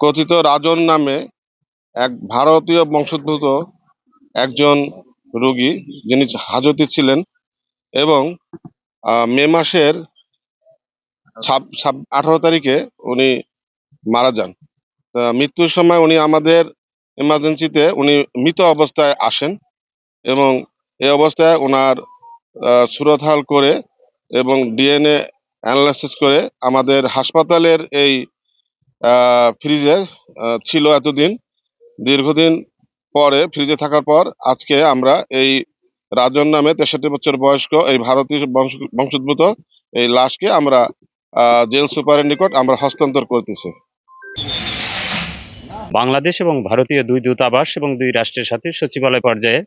কথিত রাজন নামে এক ভারতীয় বংশোদ্ভূত একজন রোগী, যিনি হাজতে ছিলেন এবং মে মাসের আঠারো তারিখে উনি মারা যান। মৃত্যুর সময় উনি আমাদের ইমার্জেন্সিতে উনি মৃত অবস্থায় আসেন এবং এই অবস্থায় ওনার সুরতহাল করে এবং ডিএনএ অ্যানালাইসিস করে আমাদের হাসপাতালের এই ফ্রিজে ছিল এতদিন। দীর্ঘদিন পরে ফ্রিজে থাকার পর আজকে আমরা এই রাজন নামে তেষট্টি বছর বয়স্ক এই ভারতীয় বংশ- বংশোদ্ভূত এই লাশকে আমরা জেল সুপারের নিকট আমরা হস্তান্তর করতেছি। বাংলাদেশ এবং ভারতীয় দুই দূতাবাস এবং দুই রাষ্ট্রের সাথে সচিবালয় পর্যায়ে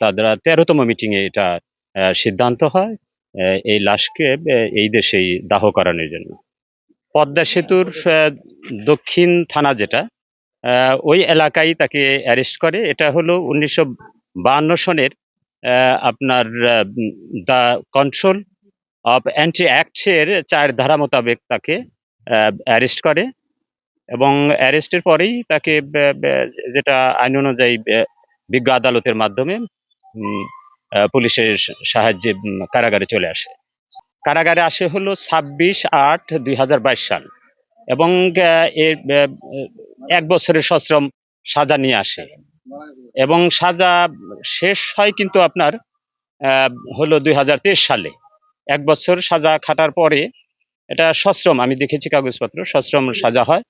তাদের তেরোতম মিটিং এ এটা সিদ্ধান্ত হয় এই লাশকে এই দেশেই দাহ করানোর জন্য। পদ্মা সেতুর দক্ষিণ থানা যেটা ওই এলাকায় তাকে অ্যারেস্ট করে। এটা হলো উনিশশো বাহান্ন সনের আপনার দ্য কন্ট্রোল অফ অ্যান্টি অ্যাক্টের চার ধারা মোতাবেক তাকে অ্যারেস্ট করে। এবং অ্যারেস্টের পরেই তাকে যেটা আইন অনুযায়ী বিজ্ঞ আদালতের মাধ্যমে পুলিশের সাহায্যে কারাগারে চলে আসে। কারাগারে আসে হলো ছাব্বিশ আট দুই সাল এবং এক বছরের সশ্রম সাজা নিয়ে আসে। এবং সাজা শেষ হয় কিন্তু আপনার হলো দুই হাজার তেইশ সালে। এক বছর সাজা খাটার পরে এটা সশ্রম, আমি দেখেছি কাগজপত্র, সশ্রম সাজা হয়।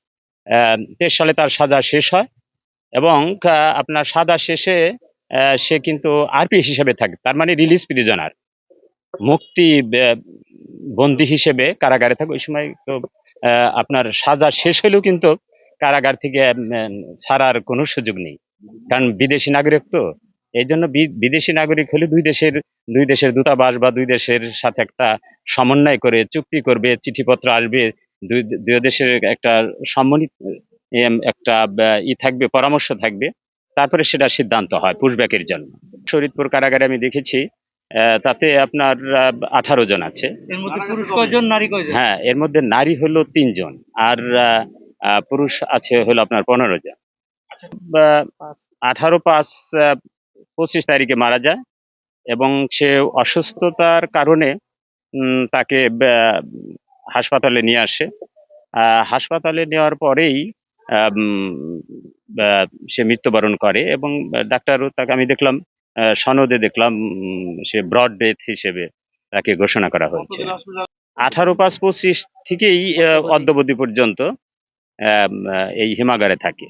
তেইশ সালে তার সাজা শেষ হয় এবং আপনার সাজা শেষে সে কিন্তু আরপি হিসেবে থাকে, তার মানে রিলিজ প্রিজনার। মুক্তি বন্দী হিসেবে কারাগারে থাকে ওই সময় তো আপনার সাজা শেষ হলেও কিন্তু কারাগার থেকে ছাড়ার কোনো সুযোগ নেই। কারণ বিদেশি নাগরিক তো। এই জন্য বিদেশি নাগরিক হলে দুই দেশের দুই দেশের দূতাবাস বা দুই দেশের সাথে একটা সমন্বয় করে চুক্তি করবে, চিঠিপত্র আসবে, দুই দুই দেশের একটা সম্মিলিত একটা ই থাকবে, পরামর্শ থাকবে। তারপরে সেটা সিদ্ধান্ত হয় পুশব্যাকের জন্য। শরীদপুর কারাগারে আমি দেখেছি তাতে আপনার আঠারো জন আছে। হ্যাঁ এর মধ্যে নারী হলো তিনজন আর পুরুষ আছে হলো আপনার পনেরো জন। আঠারো পাঁচ পঁচিশ তারিখে মারা যায় এবং সে অসুস্থতার কারণে তাকে হাসপাতালে নিয়ে আসে। আহ, হাসপাতালে নেওয়ার পরেই সে মৃত্যুবরণ করে এবং ডাক্তারও তাকে আমি দেখলাম সনদে দেখলাম সে ব্রড ডেথ হিসেবে তাকে ঘোষণা করা হয়েছে। আঠারো পাঁচ পঁচিশ থেকেই অদ্যবধি পর্যন্ত এই হিমাগারে থাকে।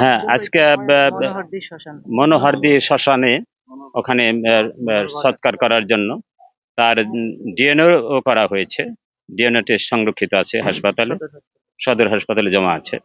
হ্যাঁ আজকে মনোহরদি শ্মশানে, ওখানে সৎকার করার জন্য। তার ডিএনএ করা হয়েছে। ডিএনএ টেস্ট সংরক্ষিত আছে, হাসপাতালে। সদর হাসপাতালে জমা আছে।